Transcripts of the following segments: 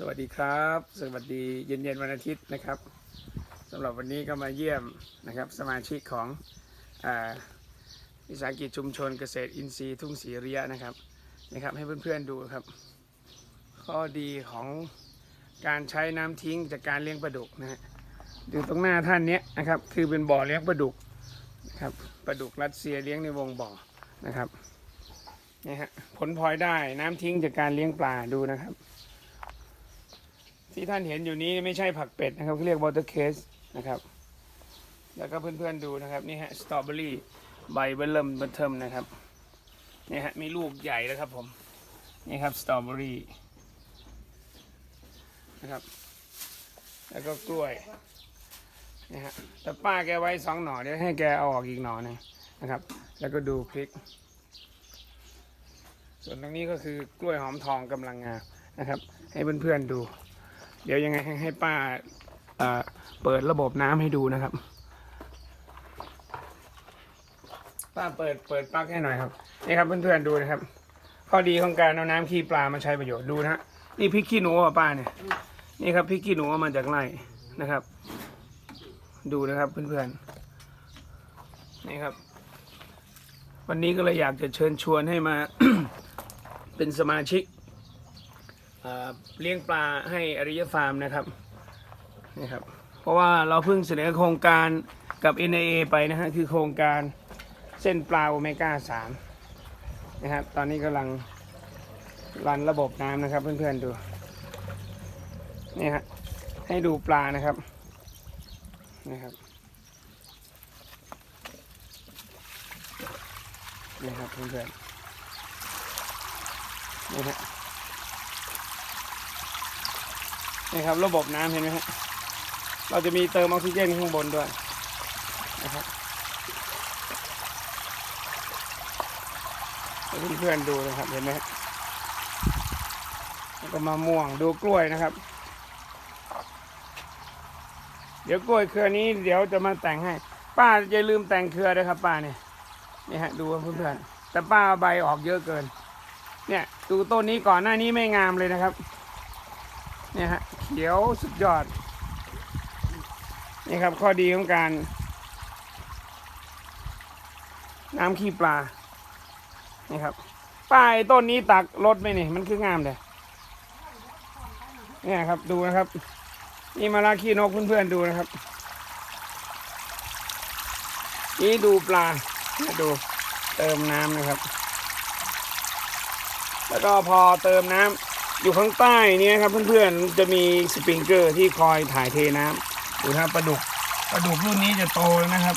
สวัสดีครับ สวัสดีเย็นๆวันอาทิตย์นะครับสำหรับวันนี้ก็มาเยี่ยมนะครับสมาชิกของอาวิสาหกิจชุมชนเกษตรอินทรีย์ทุ่งศรีเริยนะครับนะครับ ให้เพื่อนๆดูครับ ข้อดีของการใช้น้ำทิ้งจากการเลี้ยงปลาดุกนะฮะอยู่ตรงหน้าท่านเนี้ยนะครับคือเป็นบ่อเลี้ยงปลาดุกนะครับปลาดุกรัสเซียเลี้ยงในวงบ่อนะครับนี่ฮะผลพลอยได้น้ำทิ้งจากการเลี้ยงปลาดูนะครับ ที่ท่านเห็นอยู่นี้ไม่ใช่ผักเป็ดนะครับเขาเรียกวอเตอร์เคสนะครับ แล้วก็เพื่อนๆดูนะครับนี่ฮะสตรอเบอรี่ใบเบลเริ่มเบเทิมนะครับนี่ฮะมีลูกใหญ่แล้วครับผมนี่ครับสตรอเบอรี่นะครับ แล้วก็กล้วยนี่ฮะแต่ป้าแกไว้สองหน่อเดี๋ยวให้แกเอาออกอีกหน่อหนึงนะครับ แล้วก็ดูพริก ส่วนตรงนี้ก็คือกล้วยหอมทองกำลังงามนะครับ ให้เพื่อนๆดู เดี๋ยวยังไงให้ให้ป้าเปิดระบบน้ำให้ดูนะครับ ป้าเปิดเปิดปลั๊กให้หน่อยครับ นี่ครับเพื่อนๆดูนะครับ ข้อดีของการเอาน้ำขี้ปลามาใช้ประโยชน์ดูนะฮะนี่พริกขี้หนูอะป้าเนี่ย นี่ครับพริกขี้หนูมาจากไร่นะครับ ดูนะครับเพื่อนๆ นี่ครับ วันนี้ก็เลยอยากจะเชิญชวนให้มา เป็นสมาชิก เลี้ยงปลาให้อริยฟาร์มนะครับนี่ครับ เพราะว่าเราเพิ่งเสนอโครงการกับ NAA ไปนะฮะคือโครงการเส้นปลาโอเมก้า3นะครับตอนนี้กำลังรันระบบน้ำนะครับเพื่อนๆดูนี่ฮะให้ดูปลานะครับนี่ครับนี่ครับเพื่อนๆนี่ฮะ นี่ครับ ระบบน้ำเห็นไหมครับเราจะมีเติมออกซิเจนข้างบนด้วยนะครับเพื่อนๆดูนะครับเห็นไหมครับแล้วก็มะม่วงดูกล้วยนะครับ เดี๋ยวกล้วยเครือนี้เดี๋ยวจะมาแต่งให้ ป้าอย่าลืมแต่งเครือดนะครับ ป้าเนี่ยนี่ฮะดูเพื่อนๆแต่ป้าใบออกเยอะเกิน เนี่ย ดูต้นนี้ก่อนหน้านี้ไม่งามเลยนะครับ เนี่ยฮะเขียวสุดยอด นี่ครับข้อดีของการ น้ำขี้ปลา นี่ครับป้ายต้นนี้ตักรถไหมนี่ มันคืองามเลยเนี่ยครับดูนะครับ นี่มาลาขี้นกเพื่อนๆดูนะครับ นี่ดูปลาดูเติมน้ำนะครับ แล้วก็พอเติมน้ำ อยู่ข้างใต้นี้ครับเพื่อนๆจะมีสปริงเกอร์ที่คอยถ่ายเทน้ำดูนะครับปลาดุกปลาดุกรุ่นนี้จะโตแล้วนะครับ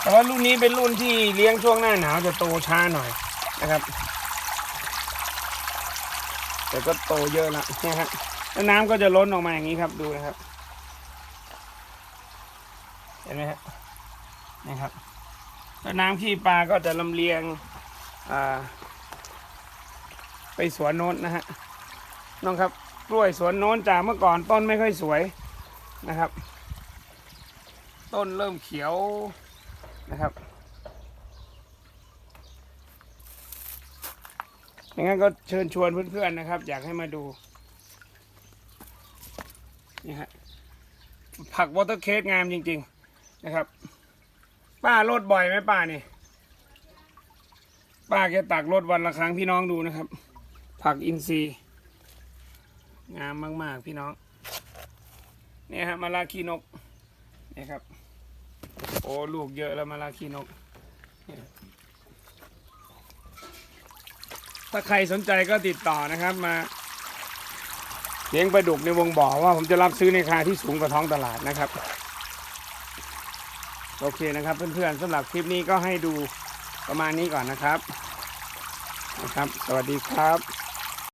แต่ว่ารุ่นนี้เป็นรุ่นที่เลี้ยงช่วงหน้าหนาวจะโตช้าหน่อยนะครับ แต่ก็โตเยอะล้วเนี่ยครับแล้วน้ำก็จะล้นออกมาอย่างนี้ครับดูนะครับ เห็นไหมครับนี่ครับแล้วน้ำขี้ปลาก็จะลำเลียงอ่า ไปสวนโน้นนะฮะน้องครับกล้วยสวนโน้นจากเมื่อก่อนต้นไม่ค่อยสวยนะครับ ต้นเริ่มเขียวนะครับอย่างนั้นก็เชิญชวนเพื่อนๆนะครับ อยากให้มาดูนี่ฮะผักวอเตอร์เคสงามจริง ๆนะครับ ป้าโรถบ่อยไหมป้านี่ป้าแกตักรถวันละครั้งพี่น้องดูนะครับ ผักอินทรีย์งามมากๆพี่น้องเนี่ยฮะมาลาคีนกเนี่ยครับ โอ้ลูกเยอะแล้วมาลาคีนก ถ้าใครสนใจก็ติดต่อนะครับมาเลี้ยงปลาดุกในวงบ่อว่าผมจะรับซื้อในราคาที่สูงกว่าท้องตลาดนะครับ โอเคนะครับเพื่อนๆสำหรับคลิปนี้ก็ให้ดูประมาณนี้ก่อนนะครับนะครับ สวัสดีครับ